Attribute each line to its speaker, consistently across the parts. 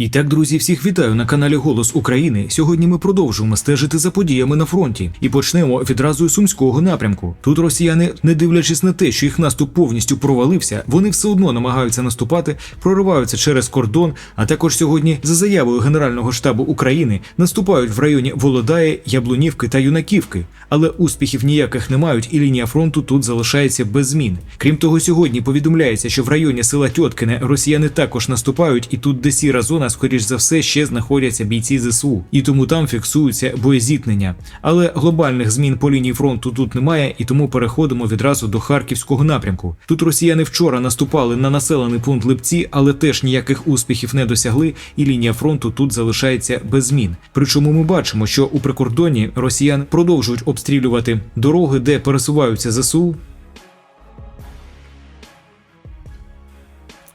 Speaker 1: І так, друзі, всіх вітаю на каналі Голос України. Сьогодні ми продовжуємо стежити за подіями на фронті і почнемо відразу із сумського напрямку. Тут росіяни, не дивлячись на те, що їх наступ повністю провалився, вони все одно намагаються наступати, прориваються через кордон. А також сьогодні, за заявою Генерального штабу України, наступають в районі Володає, Яблунівки та Юнаківки. Але успіхів ніяких не мають, і лінія фронту тут залишається без змін. Крім того, сьогодні повідомляється, що в районі села Тьоткине росіяни також наступають, і тут, де сіра зона, скоріш за все, ще знаходяться бійці ЗСУ, і тому там фіксуються боєзіткнення. Але глобальних змін по лінії фронту тут немає, і тому переходимо відразу до харківського напрямку. Тут росіяни вчора наступали на населений пункт Липці, але теж ніяких успіхів не досягли, і лінія фронту тут залишається без змін. Причому ми бачимо, що у прикордонні росіян продовжують обстрілювати дороги, де пересуваються ЗСУ.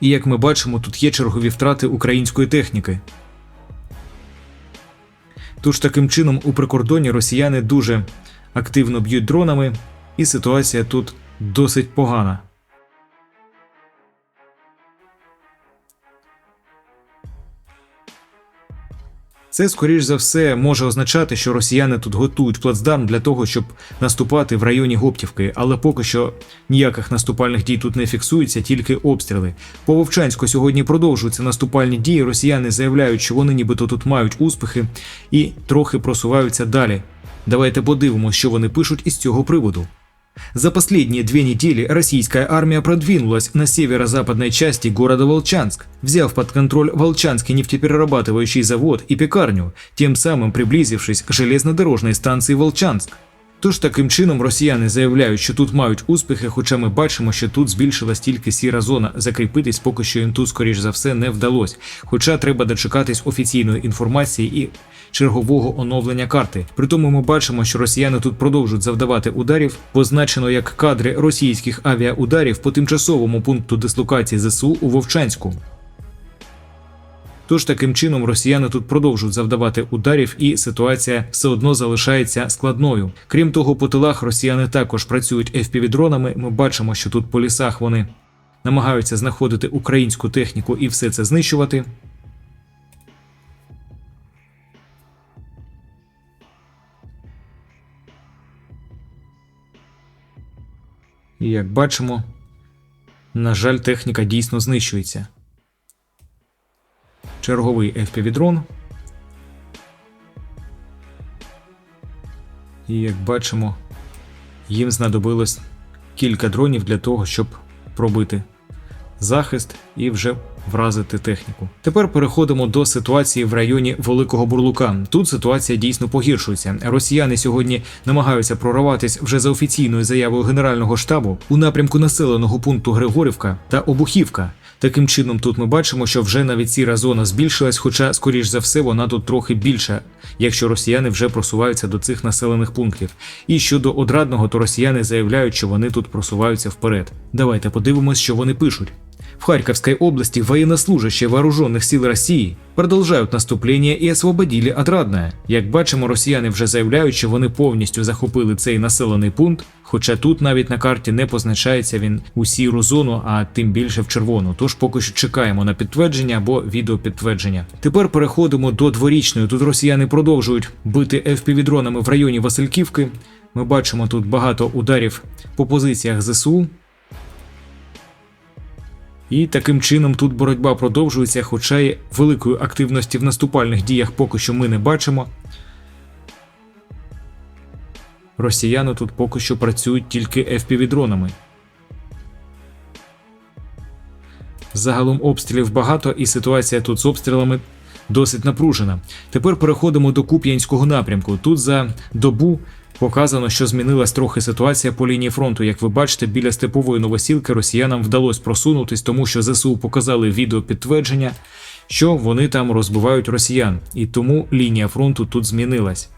Speaker 1: І як ми бачимо, тут є чергові втрати української техніки. Тож таким чином у прикордоні росіяни дуже активно б'ють дронами, і ситуація тут досить погана. Це, скоріш за все, може означати, що росіяни тут готують плацдарм для того, щоб наступати в районі Гоптівки, але поки що ніяких наступальних дій тут не фіксується, тільки обстріли. По Вовчанську сьогодні продовжуються наступальні дії. Росіяни заявляють, що вони нібито тут мають успіхи і трохи просуваються далі. Давайте подивимося, що вони пишуть із цього приводу. За последние две недели российская армия продвинулась на северо-западной части города Волчанск, взяв под контроль Волчанский нефтеперерабатывающий завод и пекарню, тем самым приблизившись к железнодорожной станції Волчанск. Тож таким чином росіяни заявляють, що тут мають успіхи, хоча ми бачимо, що тут збільшилась тільки сіра зона. Закріпитись поки що їм тут, скоріш за все, не вдалося. Хоча треба дочекатись офіційної інформації і чергового оновлення карти. При тому ми бачимо, що росіяни тут продовжують завдавати ударів, позначено як кадри російських авіаударів по тимчасовому пункту дислокації ЗСУ у Вовчанську. Тож таким чином росіяни тут продовжують завдавати ударів, і ситуація все одно залишається складною. Крім того, по тилах росіяни також працюють FPV-дронами. Ми бачимо, що тут по лісах вони намагаються знаходити українську техніку і все це знищувати. І як бачимо, на жаль, техніка дійсно знищується. Черговий FPV-дрон. І як бачимо, їм знадобилось кілька дронів для того, щоб пробити захист і вже вразити техніку. Тепер переходимо до ситуації в районі Великого Бурлука. Тут ситуація дійсно погіршується. Росіяни сьогодні намагаються прорватися вже за офіційною заявою Генерального штабу у напрямку населеного пункту Григорівка та Обухівка. Таким чином, тут ми бачимо, що вже навіть сіра зона збільшилась, хоча, скоріш за все, вона тут трохи більша, якщо росіяни вже просуваються до цих населених пунктів. І щодо одрадного, то росіяни заявляють, що вони тут просуваються вперед. Давайте подивимось, що вони пишуть. В Харьковской области военнослужащие вооруженных сил Росії продовжують наступлення і освободили Отрадное. Як бачимо, росіяни вже заявляють, що вони повністю захопили цей населений пункт, хоча тут навіть на карті не позначається він у сіру зону, а тим більше в червону. Тож поки що чекаємо на підтвердження або відеопідтвердження. Тепер переходимо до дворічної. Тут росіяни продовжують бити FPV-дронами в районі Васильківки. Ми бачимо тут багато ударів по позиціях ЗСУ. І таким чином тут боротьба продовжується, хоча й великої активності в наступальних діях поки що ми не бачимо. Росіяни тут поки що працюють тільки FPV-дронами. Загалом обстрілів багато, і ситуація тут з обстрілами досить напружена. Тепер переходимо до Куп'янського напрямку. Тут за добу Показано, що змінилась трохи ситуація по лінії фронту. Як ви бачите, біля степової новосілки росіянам вдалося просунутись, тому що ЗСУ показали відеопідтвердження, що вони там розбивають росіян, і тому лінія фронту тут змінилась.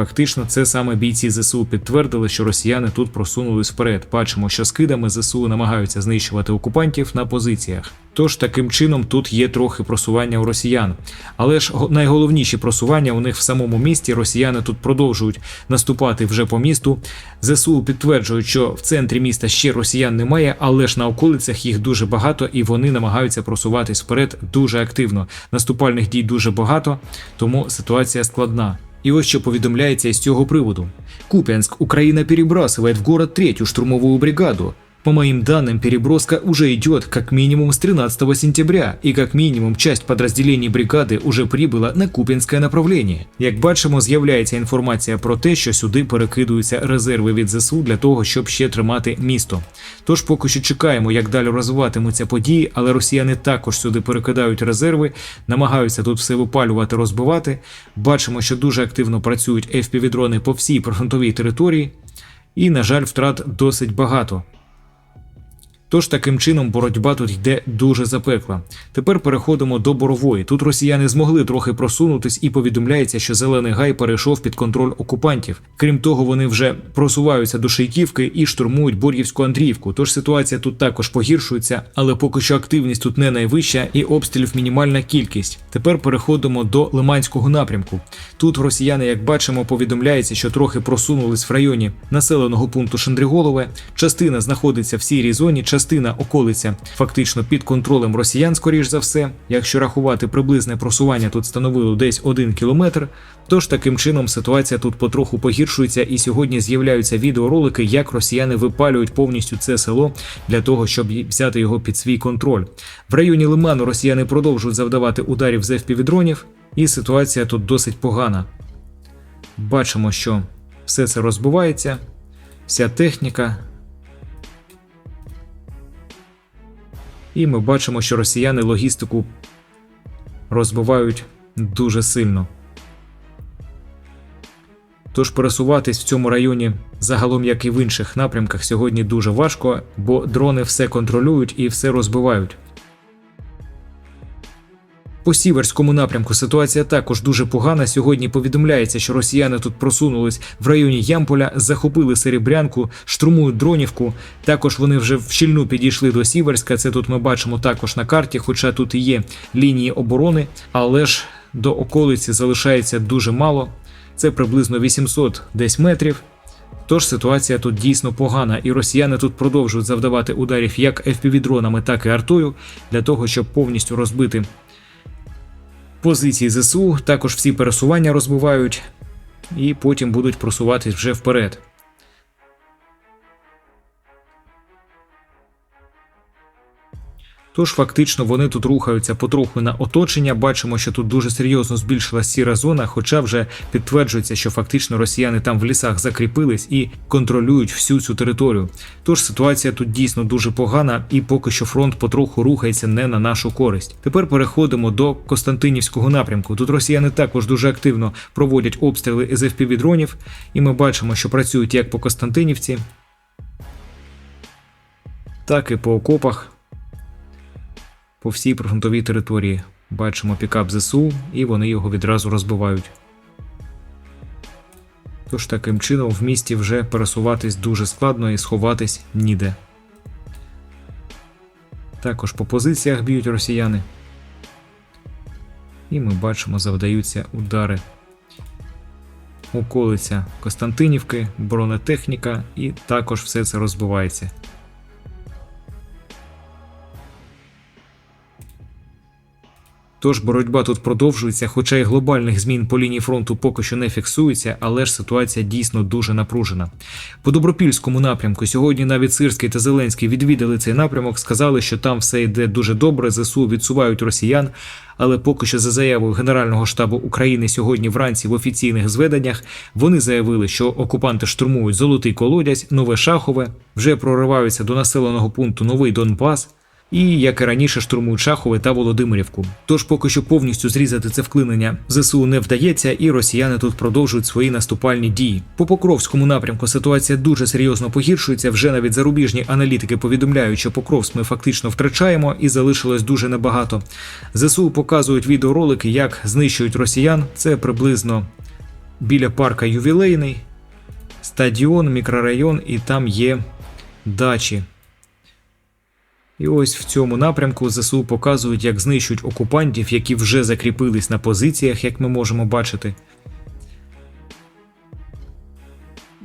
Speaker 1: Фактично, це саме бійці ЗСУ підтвердили, що росіяни тут просунулись вперед. Бачимо, що скидами ЗСУ намагаються знищувати окупантів на позиціях. Тож таким чином тут є трохи просування у росіян. Але ж найголовніші просування у них в самому місті. Росіяни тут продовжують наступати вже по місту. ЗСУ підтверджують, що в центрі міста ще росіян немає, але ж на околицях їх дуже багато, і вони намагаються просуватись вперед дуже активно. Наступальних дій дуже багато, тому ситуація складна. І ось що повідомляється із цього приводу. Купянск, Украина перебрасывает в город третью штурмовую бригаду. По моим данным, переброска уже идет как минимум с 13 сентября, и как минимум часть подразделений бригады уже прибыла на Куп'янське направлення. Як бачимо, з'являється інформація про те, що сюди перекидуються резерви від ЗСУ для того, щоб ще тримати місто. Тож поки що чекаємо, як далі розвиватимуться події, але росіяни також сюди перекидають резерви, намагаються тут все випалювати, розбивати. Бачимо, що дуже активно працюють FPV-дрони по всій прифронтовій території, і, на жаль, втрат досить багато. Тож таким чином боротьба тут йде дуже запекла. Тепер переходимо до борової. Тут росіяни змогли трохи просунутись і повідомляється, що зелений гай перейшов під контроль окупантів. Крім того, вони вже просуваються до Шийківки і штурмують Бор'ївську Андріївку. Тож ситуація тут також погіршується, але поки що активність тут не найвища і обстрілів мінімальна кількість. Тепер переходимо до Лиманського напрямку. Тут росіяни, як бачимо, повідомляється, що трохи просунулись в районі населеного пункту Шандріголове. Частина знаходиться в сірій зоні, частина околиця фактично під контролем росіян, скоріш за все. Якщо рахувати приблизне просування, тут становило десь один кілометр. Тож таким чином ситуація тут потроху погіршується, і сьогодні з'являються відеоролики, як росіяни випалюють повністю це село для того, щоб взяти його під свій контроль. В районі Лиману росіяни продовжують завдавати ударів з FPV-дронів, і ситуація тут досить погана. Бачимо, що все це розбивається, вся техніка. І ми бачимо, що росіяни логістику розбивають дуже сильно. Тож пересуватись в цьому районі загалом, як і в інших напрямках, сьогодні дуже важко, бо дрони все контролюють і все розбивають. По сіверському напрямку ситуація також дуже погана. Сьогодні повідомляється, що росіяни тут просунулись в районі Ямполя, захопили Серебрянку, штурмують Дронівку. Також вони вже вщільну підійшли до Сіверська. Це тут ми бачимо також на карті, хоча тут і є лінії оборони, але ж до околиці залишається дуже мало. Це приблизно 800 десь метрів. Тож ситуація тут дійсно погана, і росіяни тут продовжують завдавати ударів як FPV-дронами, так і артою для того, щоб повністю розбити позиції ЗСУ, також всі пересування розбивають, і потім будуть просуватись вже вперед. Тож фактично вони тут рухаються потроху на оточення. Бачимо, що тут дуже серйозно збільшилась сіра зона, хоча вже підтверджується, що фактично росіяни там в лісах закріпились і контролюють всю цю територію. Тож ситуація тут дійсно дуже погана, і поки що фронт потроху рухається не на нашу користь. Тепер переходимо до Костянтинівського напрямку. Тут росіяни також дуже активно проводять обстріли із fpv дронів, і ми бачимо, що працюють як по Костянтинівці, так і по окопах по всій прифронтовій території. Бачимо пікап ЗСУ, і вони його відразу розбивають. Тож таким чином в місті вже пересуватись дуже складно і сховатись ніде. Також по позиціях б'ють росіяни. І ми бачимо, завдаються удари. Околиця Костянтинівки, бронетехніка, і також все це розбивається. Тож боротьба тут продовжується, хоча й глобальних змін по лінії фронту поки що не фіксується, але ж ситуація дійсно дуже напружена. По добропільському напрямку сьогодні навіть Сирський та Зеленський відвідали цей напрямок, сказали, що там все йде дуже добре. ЗСУ відсувають росіян. Але поки що за заявою Генерального штабу України сьогодні вранці в офіційних зведеннях вони заявили, що окупанти штурмують золотий колодязь, нове шахове, вже прориваються до населеного пункту Новий Донбас. І, як і раніше, штурмують Шахове та Володимирівку. Тож поки що повністю зрізати це вклинення ЗСУ не вдається, і росіяни тут продовжують свої наступальні дії. По Покровському напрямку ситуація дуже серйозно погіршується. Вже навіть зарубіжні аналітики повідомляють, що Покровськ ми фактично втрачаємо і залишилось дуже небагато. ЗСУ показують відеоролики, як знищують росіян. Це приблизно біля парка ювілейний, стадіон, мікрорайон, і там є дачі. І ось в цьому напрямку ЗСУ показують, як знищують окупантів, які вже закріпились на позиціях, як ми можемо бачити.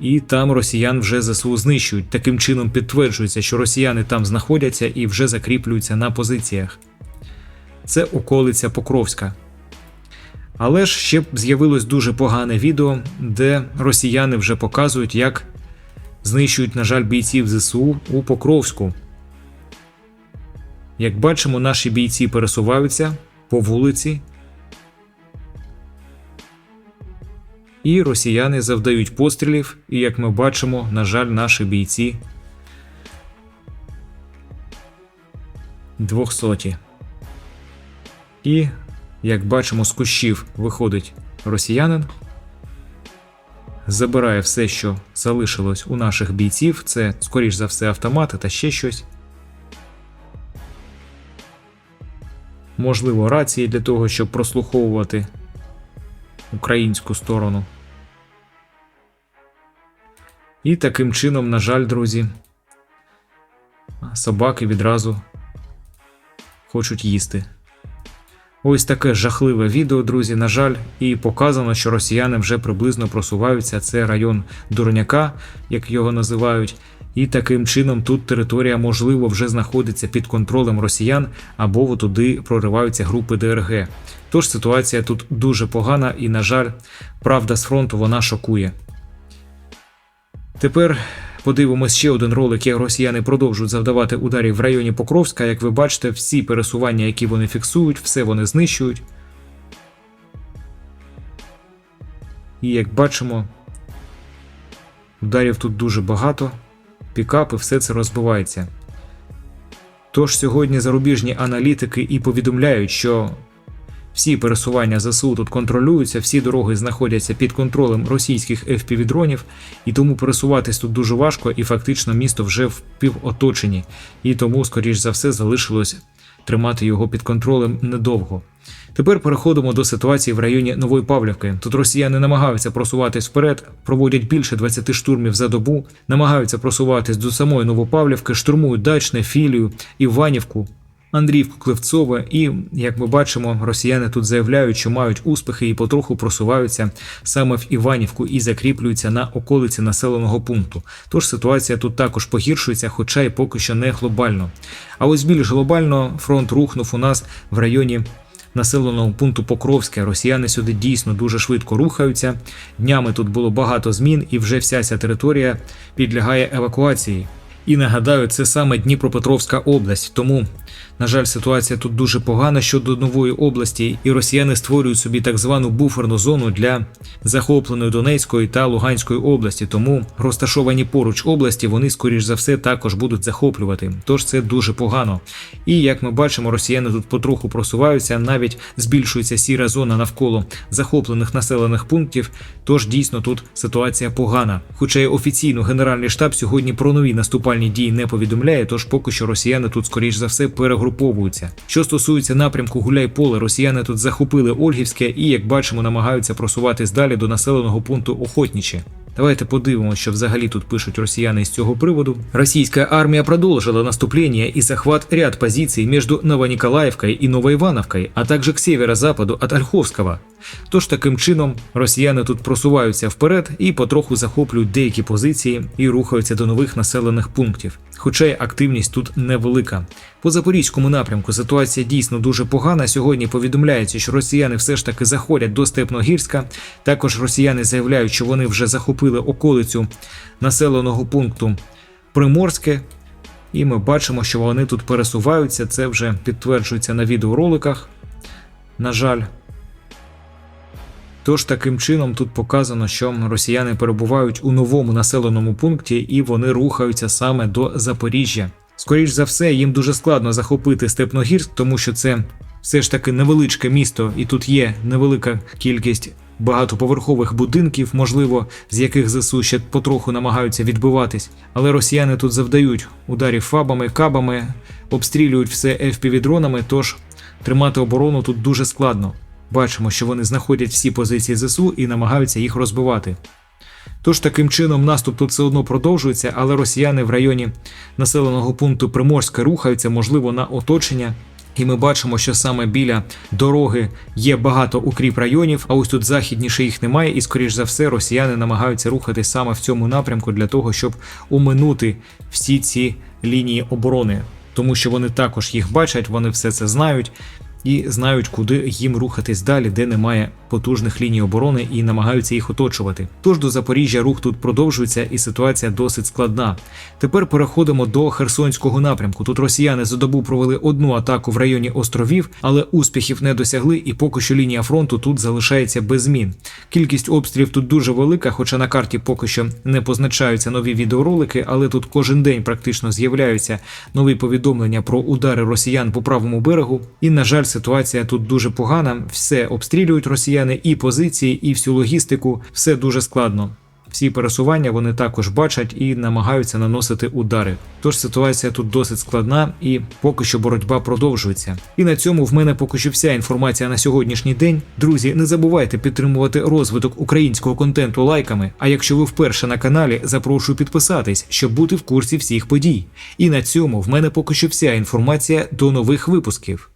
Speaker 1: І там росіян вже ЗСУ знищують. Таким чином підтверджується, що росіяни там знаходяться і вже закріплюються на позиціях. Це околиця Покровська. Але ж ще з'явилось дуже погане відео, де росіяни вже показують, як знищують, на жаль, бійців ЗСУ у Покровську. Як бачимо, наші бійці пересуваються по вулиці, і росіяни завдають пострілів, і як ми бачимо, на жаль, наші бійці двохсоті. І, як бачимо, з кущів виходить росіянин, забирає все, що залишилось у наших бійців. Це, скоріш за все, автомати та ще щось. Можливо, рації для того, щоб прослуховувати українську сторону. І таким чином, на жаль, друзі, собаки відразу хочуть їсти. Ось таке жахливе відео, друзі. На жаль, і показано, що росіяни вже приблизно просуваються. Це район Дурняка, як його називають. І таким чином тут територія, можливо, вже знаходиться під контролем росіян або туди прориваються групи ДРГ. Тож ситуація тут дуже погана і, на жаль, правда з фронту вона шокує. Тепер подивимось ще один ролик, як росіяни продовжують завдавати ударів в районі Покровська. Як ви бачите, всі пересування, які вони фіксують, все вони знищують. І як бачимо, ударів тут дуже багато, пікапи, все це розбивається. Тож сьогодні зарубіжні аналітики і повідомляють, що всі пересування ЗСУ тут контролюються, всі дороги знаходяться під контролем російських FPV-дронів, і тому пересуватись тут дуже важко, і фактично місто вже в півоточенні, і тому, скоріш за все, залишилось тримати його під контролем недовго. Тепер переходимо до ситуації в районі Нової Павлівки. Тут росіяни намагаються просуватись вперед, проводять більше 20 штурмів за добу, намагаються просуватись до самої Новопавлівки, штурмують Дачне, Філію, Іванівку. Андріївку Клевцове, і як ми бачимо, росіяни тут заявляють, що мають успіхи і потроху просуваються саме в Іванівку і закріплюються на околиці населеного пункту. Тож ситуація тут також погіршується, хоча й поки що не глобально. А ось більш глобально фронт рухнув у нас в районі. Населеного пункту Покровське росіяни сюди дійсно дуже швидко рухаються. Днями тут було багато змін, і вже вся ця територія підлягає евакуації. І нагадаю, це саме Дніпропетровська область. Тому, на жаль, ситуація тут дуже погана щодо нової області, і росіяни створюють собі так звану буферну зону для захопленої Донецької та Луганської області. Тому розташовані поруч області вони, скоріш за все, також будуть захоплювати. Тож це дуже погано. І як ми бачимо, росіяни тут потроху просуваються, навіть збільшується сіра зона навколо захоплених населених пунктів. Тож дійсно тут ситуація погана. Хоча й офіційно Генеральний штаб сьогодні про нові наступальні дії не повідомляє, тож поки що росіяни тут, скоріш за все, перегруповуються. Що стосується напрямку Гуляй-Поле, росіяни тут захопили Ольгівське і, як бачимо, намагаються просуватись далі до населеного пункту Охотнічі. Давайте подивимося, що взагалі тут пишуть росіяни з цього приводу. Російська армія продовжила наступление и захват ряд позиций между Новониколаевкой и Новоивановкой, а также к северо-западу от Ольховського. Тож таким чином росіяни тут просуваються вперед і потроху захоплюють деякі позиції і рухаються до нових населених пунктів. Хоча й активність тут невелика. По запорізькому напрямку ситуація дійсно дуже погана. Сьогодні повідомляється, що росіяни все ж таки заходять до Степногірська. Також росіяни заявляють, що вони вже захопили околицю населеного пункту Приморське. І ми бачимо, що вони тут пересуваються. Це вже підтверджується на відеороликах. На жаль. Тож таким чином тут показано, що росіяни перебувають у новому населеному пункті і вони рухаються саме до Запоріжжя. Скоріш за все, їм дуже складно захопити Степногірськ, тому що це все ж таки невеличке місто, і тут є невелика кількість багатоповерхових будинків, можливо, з яких ЗСУ ще потроху намагаються відбиватись. Але росіяни тут завдають ударів фабами, кабами, обстрілюють все FPV-дронами, тож тримати оборону тут дуже складно. Бачимо, що вони знаходять всі позиції ЗСУ і намагаються їх розбивати. Тож таким чином наступ тут все одно продовжується, але росіяни в районі населеного пункту Приморська рухаються, можливо, на оточення. І ми бачимо, що саме біля дороги є багато укріп районів, а ось тут західніше їх немає, і скоріш за все росіяни намагаються рухатись саме в цьому напрямку для того, щоб уминути всі ці лінії оборони, тому що вони також їх бачать, вони все це знають і знають, куди їм рухатись далі, де немає потужних ліній оборони і намагаються їх оточувати. Тож до Запоріжжя рух тут продовжується, і ситуація досить складна. Тепер переходимо до Херсонського напрямку. Тут росіяни за добу провели одну атаку в районі островів, але успіхів не досягли, і поки що лінія фронту тут залишається без змін. Кількість обстрілів тут дуже велика, хоча на карті поки що не позначаються нові відеоролики, але тут кожен день практично з'являються нові повідомлення про удари росіян по правому берегу. І на жаль, ситуація тут дуже погана. Все обстрілюють росіяни, і позиції, і всю логістику. Все дуже складно. Всі пересування вони також бачать і намагаються наносити удари. Тож ситуація тут досить складна і поки що боротьба продовжується. І на цьому в мене поки що вся інформація на сьогоднішній день. Друзі, не забувайте підтримувати розвиток українського контенту лайками. А якщо ви вперше на каналі, запрошую підписатись, щоб бути в курсі всіх подій. І на цьому в мене поки що вся інформація до нових випусків.